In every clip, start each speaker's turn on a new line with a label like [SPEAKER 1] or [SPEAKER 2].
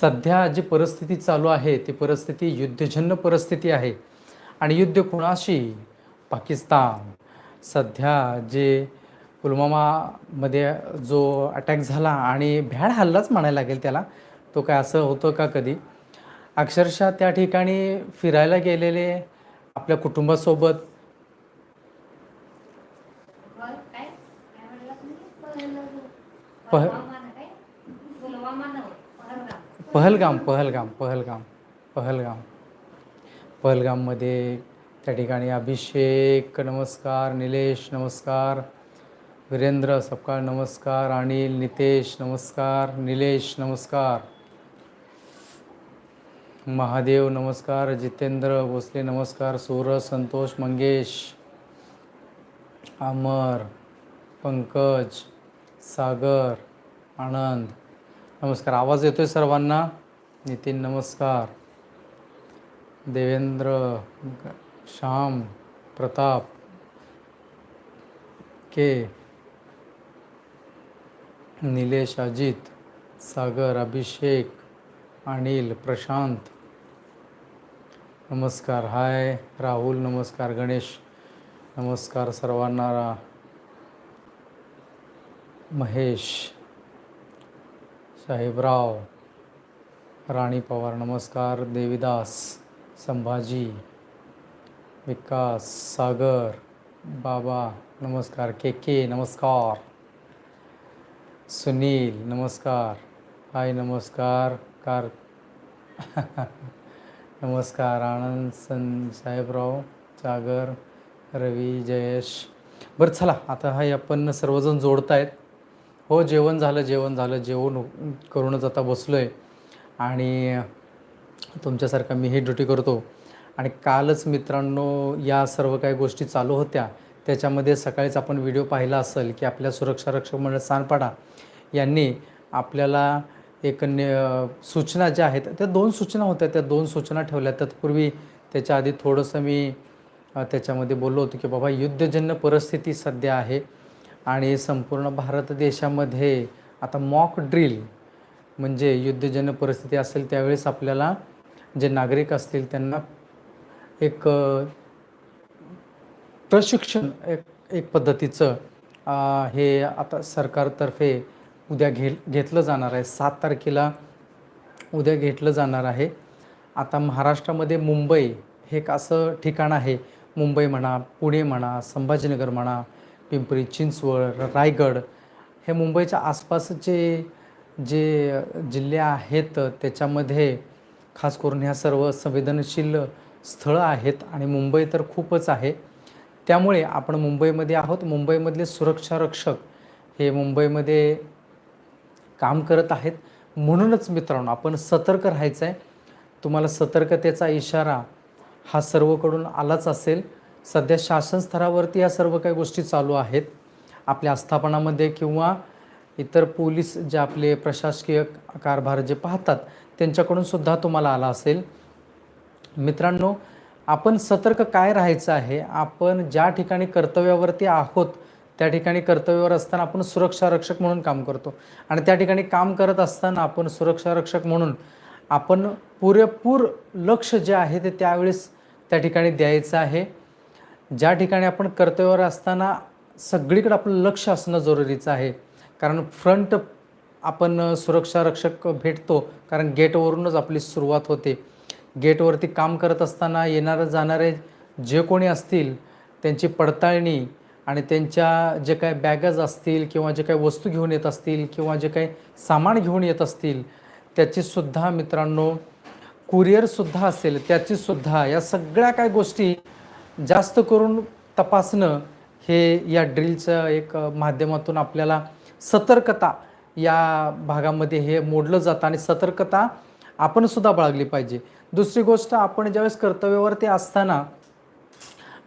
[SPEAKER 1] सध्या जी परिस्थिती चालू आहे ती परिस्थिती युद्धजन्य परिस्थिती आहे. आणि युद्ध कुणाशी? पाकिस्तान. सध्या जे पुलवामामध्ये जो अटॅक झाला आणि भ्याड हल्लाच म्हणायला लागेल त्याला तो काय असं होतं का कधी? अक्षरशः त्या ठिकाणी फिरायला गेलेले आपल्या कुटुंबासोबत पह-
[SPEAKER 2] पहलगाम
[SPEAKER 1] पहलगाम पहलगाम पहलगाम. पहलगाम पहलगाममध्ये त्या ठिकाणी अभिषेक नमस्कार निलेश नमस्कार वीरेंद्र सपकाळ नमस्कार अनिल नितेश नमस्कार निलेश नमस्कार. महादेव नमस्कार जितेंद्र भोसले नमस्कार सूरज संतोष मंगेश अमर पंकज सागर आनंद. नमस्कार आवाज येतो आहे सर्वांना? नितीन नमस्कार. देवेंद्र श्याम प्रताप के निलेश अजित सागर अभिषेक अनिल प्रशांत. नमस्कार हाय राहुल नमस्कार गणेश नमस्कार सर्वांना. महेश साहेबराव राणी पवार नमस्कार. देविदास संभाजी विकास सागर बाबा नमस्कार. के के नमस्कार. सुनील नमस्कार. हाय नमस्कार. कार नमस्कार. आनंद सन साहेबराव सागर रवी जयेश. बरं चला. आता हाय आपण सर्वजण जोडतायत. हो जेवण झालं जेवण झालं जेवण करूनच आता बसलो आहे आणि तुमच्यासारखा मी ही ड्युटी करतो. आणि कालच मित्रांनो या सर्व काही गोष्टी चालू होत्या. त्याच्यामध्ये सकाळीच आपण व्हिडिओ पाहिला असेल की आपल्या सुरक्षा रक्षक मंडळ सानपाडा यांनी आपल्याला एक न सूचना ज्या आहेत त्या दोन सूचना होत्या. त्या दोन सूचना ठेवल्या. तत्पूर्वी त्याच्या आधी थोडंसं मी त्याच्यामध्ये बोललो होतो की बाबा युद्धजन्य परिस्थिती सध्या आहे. आणि संपूर्ण भारत देशामध्ये आता मॉक ड्रिल म्हणजे युद्धजन्य परिस्थिती असेल त्यावेळेस आपल्याला जे नागरिक असतील त्यांना एक प्रशिक्षण एक एक पद्धतीचं हे आता सरकारतर्फे उद्या घे घेतलं जाणार आहे. सात तारखेला उद्या घेतलं जाणार आहे. आता महाराष्ट्रामध्ये मुंबई हे एक असं ठिकाण आहे. मुंबई म्हणा पुणे म्हणा संभाजीनगर म्हणा पिंपरी चिंचवड रायगड हे मुंबईच्या आसपासचे जे जिल्हे आहेत त्याच्यामध्ये खास करून ह्या सर्व संवेदनशील स्थळं आहेत आणि मुंबई तर खूपच आहे. त्यामुळे आपण मुंबईमध्ये आहोत. मुंबईमधले सुरक्षा रक्षक हे मुंबईमध्ये काम करत आहेत. म्हणूनच मित्रांनो आपण सतर्क राहायचं आहे तुम्हाला सतर्कतेचा इशारा हा सर्वकडून आलाच असेल. सध्या शासन स्तरावरती या सर्व काही गोष्टी चालू आहेत. आपल्या आस्थापनामध्ये किंवा इतर पोलीस जे आपले प्रशासकीय कारभार जे पाहतात त्यांच्याकडून सुद्धा तुम्हाला आला असेल. मित्रांनो आपण सतर्क काय राहायचं आहे? आपण ज्या ठिकाणी कर्तव्यावरती आहोत त्या ठिकाणी कर्तव्यावर असताना आपण सुरक्षा रक्षक म्हणून काम करतो. आणि त्या ठिकाणी काम करत असताना आपण सुरक्षा रक्षक म्हणून आपण पुरेपूर लक्ष जे आहे ते त्यावेळेस त्या ठिकाणी द्यायचं आहे. ज्या ठिकाणी आपण कर्तव्यावर असताना सगळीकडे आपलं लक्ष असणं जरुरीचं आहे. कारण फ्रंट आपण सुरक्षा रक्षक भेटतो कारण गेटवरूनच आपली सुरुवात होते. गेटवरती काम करत असताना येणारे जाणारे जे कोणी असतील त्यांची पडताळणी आणि त्यांच्या जे काही बॅगज असतील किंवा जे काही वस्तू घेऊन येत असतील किंवा जे काही सामान घेऊन येत असतील त्याचीसुद्धा मित्रांनो कुरिअरसुद्धा असेल त्याचीसुद्धा या सगळ्या काय गोष्टी जास्त करून तपासणं हे या ड्रिलचं एक माध्यमातून आपल्याला सतर्कता या भागामध्ये हे मोडलं जातं आणि सतर्कता आपण सुद्धा बाळगली पाहिजे. दुसरी गोष्ट आपण ज्यावेळेस कर्तव्यावरती असताना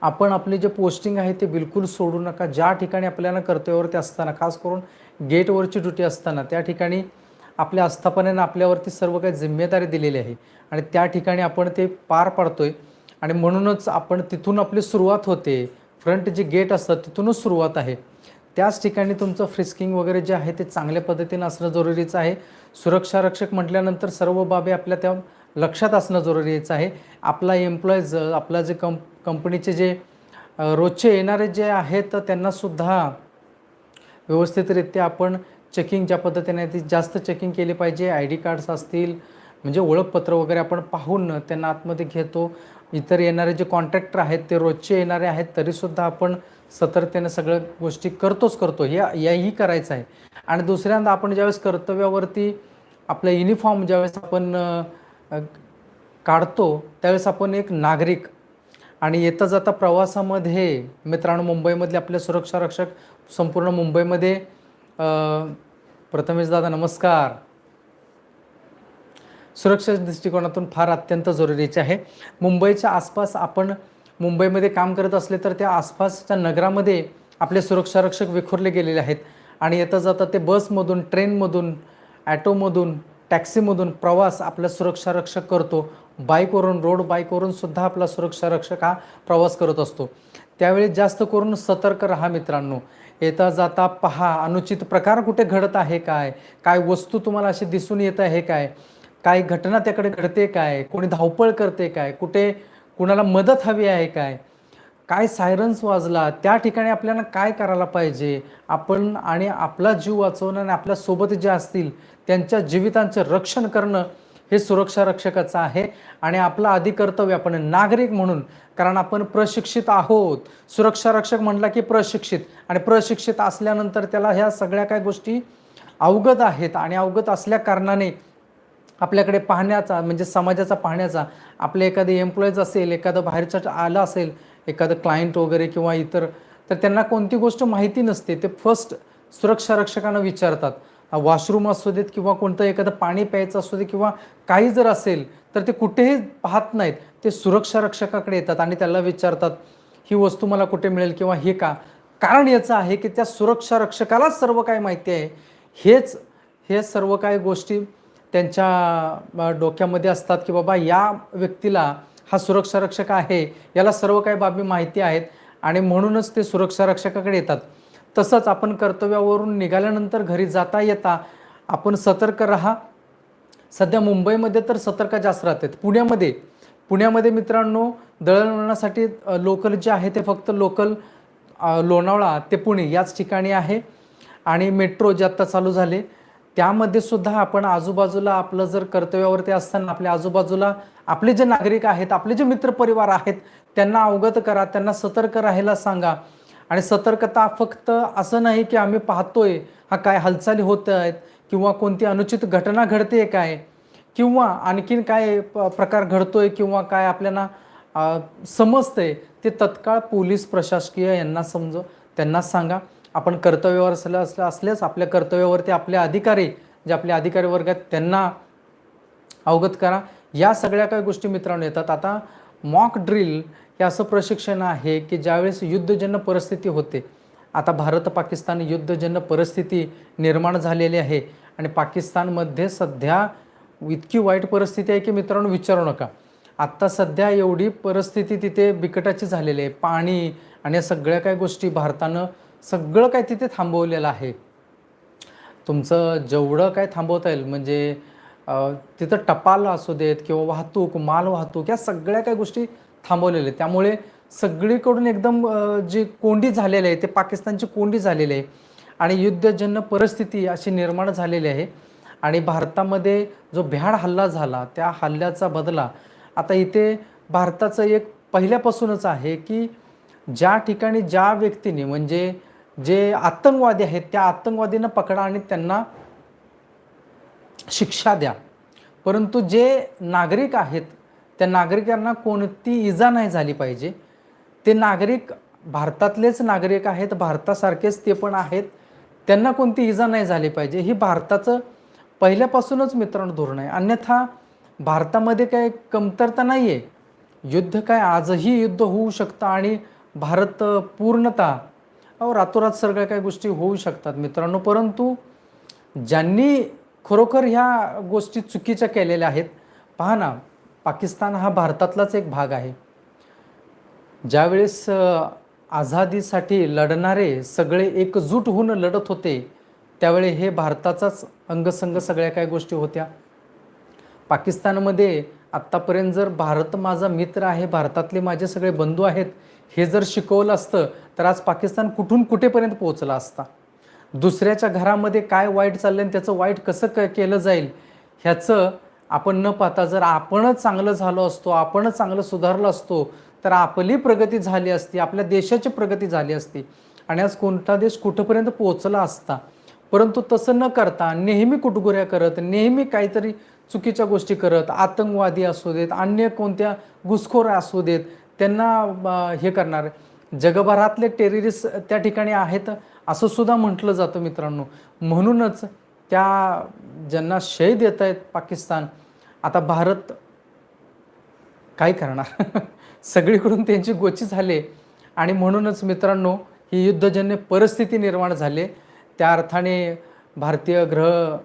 [SPEAKER 1] आपण आपले जे पोस्टिंग आहे ते बिलकुल सोडू नका. ज्या ठिकाणी आपल्याला कर्तव्यावरती असताना खास करून गेटवरची ड्युटी असताना त्या ठिकाणी आपल्या आस्थापनेनं आपल्यावरती सर्व काही जिम्मेदारी दिलेली आहे आणि त्या ठिकाणी आपण ते पार पाडतोय. आणि म्हणूनच आपण तिथून आपली सुरुवात होते. फ्रंट जे गेट असतं तिथूनच सुरुवात आहे. त्याच ठिकाणी तुमचं फ्रिस्किंग वगैरे जे आहे ते चांगल्या पद्धतीनं असणं जरुरीचं आहे. सुरक्षा रक्षक म्हटल्यानंतर सर्व बाबी आपल्या त्या लक्षात असणं जरुरीचं आहे. आपला एम्प्लॉईज आपला जे कंप कंपनीचे जे रोजचे येणारे जे आहेत त्यांनासुद्धा व्यवस्थितरित्या आपण चेकिंग ज्या पद्धतीने ती जास्त चेकिंग केली पाहिजे. आय डी कार्ड्स असतील म्हणजे ओळखपत्र वगैरे आपण पाहून त्यांना आतमध्ये घेतो. इतर येणारे जे कॉन्ट्रॅक्टर आहेत ते रोजचे येणारे आहेत तरीसुद्धा आपण सतर्कतेने सगळ्या गोष्टी करतोच करतो. या याही करायचं आहे. आणि दुसऱ्यांदा आपण ज्यावेळेस कर्तव्यावरती आपलं युनिफॉर्म ज्यावेळेस आपण काढतो त्यावेळेस आपण एक नागरिक आणि येता जाता प्रवासामध्ये मित्रांनो मुंबईमधले आपले सुरक्षा रक्षक संपूर्ण मुंबईमध्ये प्रथमेश दादा नमस्कार. सुरक्षेच्या दृष्टिकोनातून फार अत्यंत जरुरीचे आहे. मुंबईच्या आसपास आपण मुंबईमध्ये काम करत असले तर त्या आसपासच्या नगरामध्ये आपले सुरक्षा रक्षक विखुरले गेलेले आहेत. आणि येता जाता ते बसमधून ट्रेनमधून ॲटोमधून टॅक्सीमधून प्रवास आपला सुरक्षा रक्षक करतो. बाईकवरून रोड बाईकवरून सुद्धा आपला सुरक्षा रक्षक हा प्रवास करत असतो. त्यावेळी जास्त करून सतर्क राहा मित्रांनो. येता जाता पहा अनुचित प्रकार कुठे घडत आहे काय? काय वस्तू तुम्हाला अशी दिसून येत आहे काय? काय घटना त्याकडे घडते काय? कोणी धावपळ करते काय? कुठे कुणाला मदत हवी आहे काय? काय सायरन्स वाजला? त्या ठिकाणी आपल्याला काय करायला पाहिजे? आपण आणि आपला जीव वाचवणं आणि आपल्यासोबत जे असतील त्यांच्या जीवितांचं रक्षण करणं हे सुरक्षा रक्षकाचं आहे आणि आपलं आधी कर्तव्य आपण नागरिक म्हणून कारण आपण प्रशिक्षित आहोत. सुरक्षा रक्षक म्हटला की प्रशिक्षित आणि प्रशिक्षित असल्यानंतर त्याला ह्या सगळ्या काय गोष्टी अवगत आहेत आणि अवगत असल्या कारणाने आपल्याकडे पाहण्याचा म्हणजे समाजाचा पाहण्याचा आपले एखादे एम्प्लॉईज असेल एखादं बाहेरचं आलं असेल एखादं क्लायंट वगैरे किंवा इतर तर त्यांना कोणती गोष्ट माहिती नसते ते फर्स्ट सुरक्षा रक्षकांना विचारतात. वॉशरूम असू देत किंवा कोणतं एखादं पाणी प्यायचं असू दे किंवा काही जर असेल तर ते कुठेही पाहत नाहीत. ते सुरक्षा रक्षकाकडे येतात आणि त्याला विचारतात ही वस्तू मला कुठे मिळेल किंवा हे का? कारण याचं आहे की त्या सुरक्षा रक्षकालाच सर्व काय माहिती आहे. हेच हे सर्व काही गोष्टी त्यांच्या डोक्यामध्ये असतात की बाबा या व्यक्तीला हा सुरक्षा रक्षक आहे याला सर्व काही बाबी माहिती आहेत आणि म्हणूनच ते सुरक्षा रक्षकाकडे येतात. तसंच आपण कर्तव्यावरून निघाल्यानंतर घरी जाता येता आपण सतर्क राहा. सध्या मुंबईमध्ये तर सतर्क जास्त राहतात पुण्यामध्ये पुण्यामध्ये मित्रांनो दळणवळणासाठी लोकल जे आहे ते फक्त लोकल लोणावळा ते पुणे याच ठिकाणी आहे. आणि मेट्रो जे आत्ता चालू झाले त्यामध्ये सुद्धा आपण आजूबाजूला आपलं जर कर्तव्यावरती असताना आपल्या आजूबाजूला आपले जे नागरिक आहेत आपले जे मित्रपरिवार आहेत त्यांना अवगत करा त्यांना सतर्क राहायला सांगा. आणि सतर्कता फक्त असं नाही की आम्ही पाहतोय हा काय हालचाली होत आहेत किंवा कोणती अनुचित घटना घडते काय किंवा आणखीन काय प- प्रकार घडतोय किंवा काय आपल्याला समजतंय ते तत्काळ पोलीस प्रशासकीय यांना समजव त्यांना सांगा. आपण कर्तव्यावर असल्या असलं असल्यास आपल्या कर्तव्यावरती आपले अधिकारी जे आपले अधिकारी वर्ग आहेत त्यांना अवगत करा. या सगळ्या काही गोष्टी मित्रांनो येतात. आता मॉक ड्रिल हे असं प्रशिक्षण आहे की ज्यावेळेस युद्धजन्य परिस्थिती होते. आता भारत पाकिस्तान युद्धजन्य परिस्थिती निर्माण झालेली आहे. आणि पाकिस्तानमध्ये सध्या इतकी वाईट परिस्थिती आहे की मित्रांनो विचारू नका. आत्ता सध्या एवढी परिस्थिती तिथे बिकटाची झालेली आहे. पाणी आणि या सगळ्या काही गोष्टी भारतानं सगळं काय तिथे थांबवलेलं आहे. तुमचं जेवढं काय थांबवता येईल म्हणजे तिथं टपाल असू देत किंवा वाहतूक माल वाहतूक या सगळ्या काही गोष्टी थांबवलेल्या आहेत. त्यामुळे सगळीकडून एकदम जी कोंडी झालेली आहे ते पाकिस्तानची कोंडी झालेली आहे आणि युद्धजन्य परिस्थिती अशी निर्माण झालेली आहे. आणि भारतामध्ये जो भ्याड हल्ला झाला त्या हल्ल्याचा बदला आता इथे भारताचं एक पहिल्यापासूनच आहे की ज्या ठिकाणी ज्या व्यक्तीने म्हणजे जे आतंकवादी आहेत त्या आतंकवादींना पकडा आणि त्यांना शिक्षा द्या. परंतु जे नागरिक आहेत त्या नागरिकांना कोणती इजा नाही झाली पाहिजे. ते नागरिक भारतातलेच नागरिक आहेत भारतासारखेच ते पण आहेत. त्यांना कोणती इजा नाही झाली पाहिजे. ही भारताचं पहिल्यापासूनच मित्रांनो धोरण आहे. अन्यथा भारतामध्ये काय कमतरता नाही आहे युद्ध काय आजही युद्ध होऊ शकतं आणि भारत पूर्णतः अहो रातोरात सगळ्या काही गोष्टी होऊ शकतात मित्रांनो परंतु ज्यांनी खरोखर ह्या गोष्टी चुकीच्या केलेल्या आहेत पहा ना पाकिस्तान हा भारतातलाच एक भाग आहे. ज्यावेळेस आझादीसाठी लढणारे सगळे एकजूट होऊन लढत होते त्यावेळी हे भारताचाच अंगसंग सगळ्या काही गोष्टी होत्या. पाकिस्तानमध्ये आत्तापर्यंत जर भारत माझा मित्र आहे भारतातले माझे सगळे बंधू आहेत हे जर शिकवलं असतं तर आज पाकिस्तान कुठून कुठेपर्यंत पोहोचला असता? दुसऱ्याच्या घरामध्ये काय वाईट चाललं आणि त्याचं वाईट कसं क केलं जाईल? ह्याचं आपण न पाहता जर आपणच चांगलं झालो असतो आपणच चांगलं सुधारलं असतो तर आपली प्रगती झाली असती आपल्या देशाची प्रगती झाली असती. आणि आज कोणता देश कुठंपर्यंत पोहोचला असता? परंतु तसं न करता नेहमी कुटगुऱ्या करत नेहमी काहीतरी चुकीच्या गोष्टी करत आतंकवादी असू देत अन्य कोणत्या घुसखोर असू देत त्यांना हे करणार. जगभरातले टेररिस्ट त्या ठिकाणी आहेत असं सुद्धा म्हटलं जातं मित्रांनो. म्हणूनच त्या ज्यांना शय देत आहेत पाकिस्तान आता भारत काय करणार? सगळीकडून त्यांची गोची झाले आणि म्हणूनच मित्रांनो ही युद्धजन्य परिस्थिती निर्माण झाली. त्या अर्थाने भारतीय ग्रह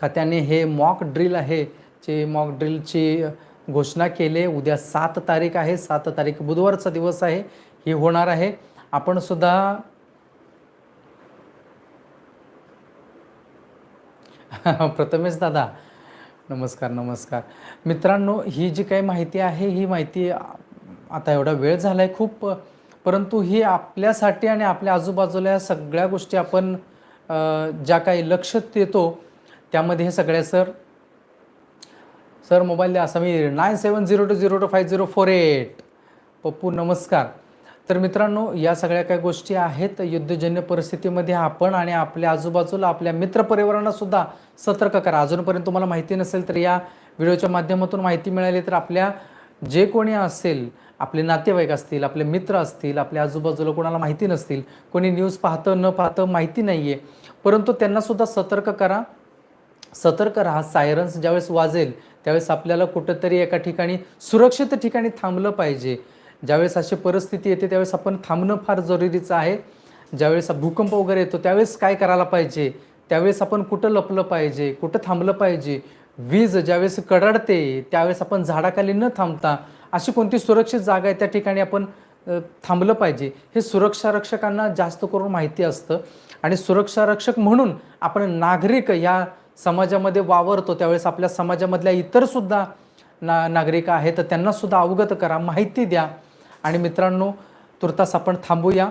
[SPEAKER 1] खात्याने हे मॉक ड्रिल आहे. जे मॉक ड्रिलची घोषणा केली. आहे उद्या सात तारीख आहे. सात तारीख बुधवारचा दिवस आहे. हे होणार आहे. आपण सुद्धा प्रथमेश दादा नमस्कार नमस्कार. मित्रांनो ही जी काही माहिती आहे ही माहिती आता एवढा वेळ झाला आहे खूप परंतु ही आपल्यासाठी आणि आपल्या आजूबाजूला सगळ्या गोष्टी आपण ज्या काही लक्ष देतो त्यामध्ये हे सगळ्या सर सर मोबाईल द्या. Sameer nine seven zero two zero two five zero four eight. Pappu नमस्कार. तर मित्रांनो या सगळ्या काही गोष्टी आहेत. युद्धजन्य परिस्थितीमध्ये आपण आणि आपल्या आजूबाजूला आपल्या मित्रपरिवारांना सुद्धा सतर्क करा. अजूनपर्यंत तुम्हाला माहिती नसेल तर या व्हिडिओच्या माध्यमातून माहिती मिळाली तर आपल्या जे कोणी असेल आपले नातेवाईक असतील आपले मित्र असतील आपल्या आजूबाजूला कोणाला माहिती नसतील कोणी न्यूज पाहतं न पाहतं माहिती नाही आहे परंतु त्यांनासुद्धा सतर्क करा. सतर्क राहा. सायरन्स ज्यावेळेस वाजेल त्यावेळेस आपल्याला कुठंतरी एका ठिकाणी सुरक्षित ठिकाणी थांबलं पाहिजे. ज्यावेळेस अशी परिस्थिती येते त्यावेळेस आपण थांबणं फार जरुरीचं आहे. ज्यावेळेस भूकंप वगैरे येतो त्यावेळेस काय करायला पाहिजे? त्यावेळेस आपण कुठं लपलं पाहिजे? कुठं थांबलं पाहिजे? वीज ज्यावेळेस कडाडते त्यावेळेस आपण झाडाखाली न थांबता अशी कोणती सुरक्षित जागा आहे त्या ठिकाणी आपण थांबलं पाहिजे. हे सुरक्षा रक्षकांना जास्त करून माहिती असतं. आणि सुरक्षा रक्षक म्हणून आपण नागरिक या समाजामध्ये वावरतो त्यावेळेस आपल्या समाजामधल्या इतरसुद्धा ना नागरिक आहेत तर त्यांनासुद्धा अवगत करा माहिती द्या. आणि मित्रांनो तुर्तास आपण थांबूया.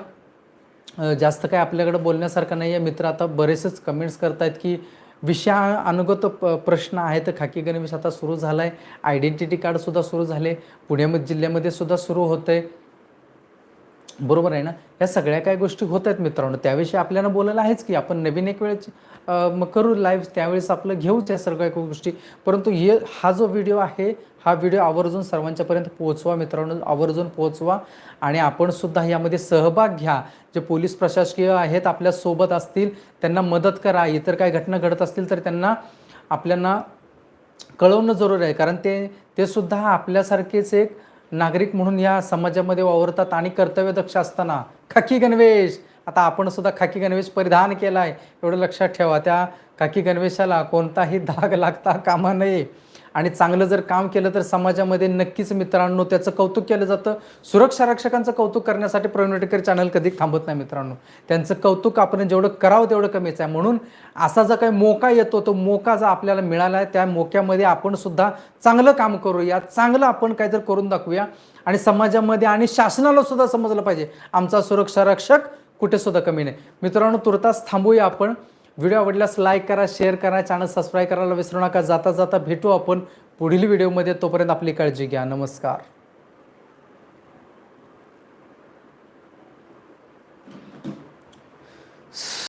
[SPEAKER 1] जास्त काय आपल्याकडे बोलण्यासारखं नाही आहे मित्र आता बरेचसेच कमेंट्स करतायत की विषया अनुगत प प्रश्न आहेत. खाकी गणवेश आता सुरू झाला आहे आयडेंटिटी कार्डसुद्धा सुरू झाले. पुणे जिल्ह्यामध्ये सुद्धा सुरू होतं आहे बरोबर आहे ना? या सगळ्या काही गोष्टी होत आहेत मित्रांनो. त्याविषयी आपल्याला बोलायला आहेच की आपण नवीन एक वेळेस मग करू लाईव्ह त्यावेळेस आपलं घेऊच या सगळ्या गोष्टी. परंतु हे हा जो व्हिडिओ आहे हा व्हिडिओ आवर्जून सर्वांच्यापर्यंत पोहोचवा मित्रांनो. आवर्जून पोहोचवा आणि आपण सुद्धा यामध्ये सहभाग घ्या. जे पोलीस प्रशासकीय आहेत आपल्यासोबत असतील त्यांना मदत करा. इतर काही घटना घडत असतील तर त्यांना आपल्याला कळवणं जरूर आहे. कारण ते ते सुद्धा आपल्यासारखेच एक नागरिक म्हणून या समाजामध्ये वावरतात आणि कर्तव्यदक्ष असताना खाकी गणवेश आता आपण सुद्धा खाकी गणवेश परिधान केला आहे एवढं लक्षात ठेवा. त्या खाकी गणवेशाला कोणताही धाग लागता कामा नये. आणि चांगलं जर काम केलं तर समाजामध्ये नक्कीच मित्रांनो त्याचं कौतुक केलं जातं. सुरक्षा रक्षकांचं कौतुक करण्यासाठी प्रवीण वटेकर चॅनल कधी थांबत नाही मित्रांनो. त्यांचं कौतुक आपण जेवढं करावं तेवढं कमीच आहे. म्हणून असा जो काही मोका येतो तो मोका जो आपल्याला मिळाला आहे त्या मोक्यामध्ये आपण सुद्धा चांगलं काम करूया. चांगलं आपण काहीतरी करून दाखवूया. आणि समाजामध्ये आणि शासनाला सुद्धा समजलं पाहिजे. आमचा सुरक्षा रक्षक कुठे सुद्धा कमी नाही. मित्रांनो तुर्तास थांबूया आपण. व्हिडिओ आवडल्यास लाईक करा शेअर करा चॅनल सबस्क्राईब करायला विसरू नका. जाता जाता भेटू आपण पुढील व्हिडिओमध्ये. तोपर्यंत आपली काळजी घ्या. नमस्कार.